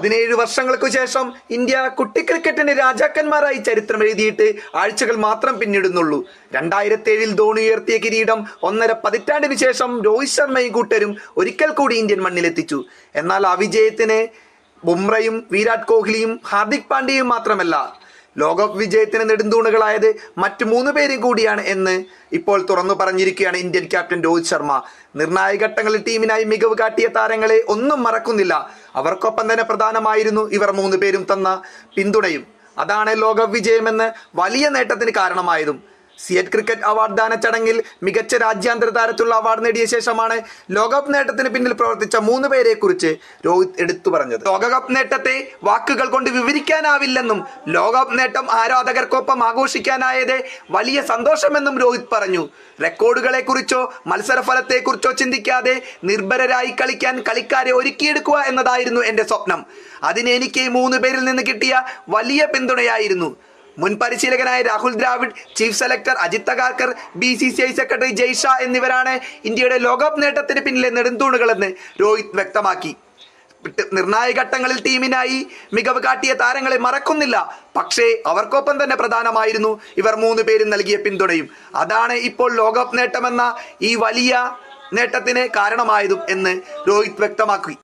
പതിനേഴ് വർഷങ്ങൾക്കു ശേഷം ഇന്ത്യ കുട്ടി ക്രിക്കറ്റിന് രാജാക്കന്മാരായി ചരിത്രം എഴുതിയിട്ട് ആഴ്ചകൾ മാത്രം പിന്നിടുന്നുള്ളൂ. രണ്ടായിരത്തി ഏഴിൽ ധോണി ഉയർത്തിയ കിരീടം ഒന്നര പതിറ്റാണ്ടിന് ശേഷം രോഹിത് ശർമ്മയും കൂട്ടരും ഒരിക്കൽ കൂടി ഇന്ത്യൻ മണ്ണിലെത്തിച്ചു. എന്നാൽ ആ വിജയത്തിന് ബുംറയും വിരാട് കോഹ്ലിയും ഹാർദിക് പാണ്ഡ്യയും മാത്രമല്ല. ലോകകപ്പ് വിജയത്തിന് നെടുന്തൂണുകളായത് മറ്റു മൂന്ന് പേരും കൂടിയാണ് എന്ന് ഇപ്പോൾ തുറന്നു പറഞ്ഞിരിക്കുകയാണ് ഇന്ത്യൻ ക്യാപ്റ്റൻ രോഹിത് ശർമ്മ. നിർണായക ഘട്ടങ്ങളിൽ ടീമിനായി മികവ് കാട്ടിയ താരങ്ങളെ ഒന്നും മറക്കുന്നില്ല. അവർക്കൊപ്പം തന്നെ പ്രധാനമായിരുന്നു ഇവർ മൂന്ന് പേരും തന്ന പിന്തുണയും. അതാണ് ലോകകപ്പ് വിജയമെന്ന് വലിയ നേട്ടത്തിന് കാരണമായതും. സിയറ്റ് ക്രിക്കറ്റ് അവാർഡ് ദാന ചടങ്ങിൽ മികച്ച രാജ്യാന്തര താരത്തിലുള്ള അവാർഡ് നേടിയ ശേഷമാണ് ലോകകപ്പ് നേട്ടത്തിന് പിന്നിൽ പ്രവർത്തിച്ച മൂന്ന് പേരെ കുറിച്ച് രോഹിത് എടുത്തു പറഞ്ഞത്. ലോകകപ്പ് നേട്ടത്തെ വാക്കുകൾ കൊണ്ട് വിവരിക്കാനാവില്ലെന്നും ലോകകപ്പ് നേട്ടം ആരാധകർക്കൊപ്പം ആഘോഷിക്കാനായത് വലിയ സന്തോഷമെന്നും രോഹിത് പറഞ്ഞു. റെക്കോർഡുകളെ കുറിച്ചോ മത്സരഫലത്തെ കുറിച്ചോ ചിന്തിക്കാതെ നിർഭരരായി കളിക്കാൻ കളിക്കാരെ ഒരുക്കിയെടുക്കുക എന്നതായിരുന്നു എന്റെ സ്വപ്നം. അതിന് എനിക്ക് ഈ മൂന്ന് പേരിൽ നിന്ന് കിട്ടിയ വലിയ പിന്തുണയായിരുന്നു. മുൻ പരിശീലകനായ Rahul Dravid chief selector Ajit Agarkar B C C I secretary Jay Shah എന്നിവരാണ് ഇന്ത്യയുടെ ലോകകപ്പ് നേട്ടത്തിന് പിന്നിലെ നെടുന്തൂണുകളെന്ന് രോഹിത് വ്യക്തമാക്കി. നിർണായക ഘട്ടങ്ങളിൽ ടീമിനായി മികവ് കാട്ടിയ താരങ്ങളെ മറക്കുന്നില്ല. പക്ഷേ അവർക്കൊപ്പം തന്നെ പ്രധാനമായിരുന്നു ഇവർ മൂന്ന് പേരും നൽകിയ പിന്തുണയും. അതാണ് ഇപ്പോൾ ലോകകപ്പ് നേട്ടമെന്ന ഈ വലിയ നേട്ടത്തിന് കാരണമായതും എന്ന് രോഹിത് വ്യക്തമാക്കി.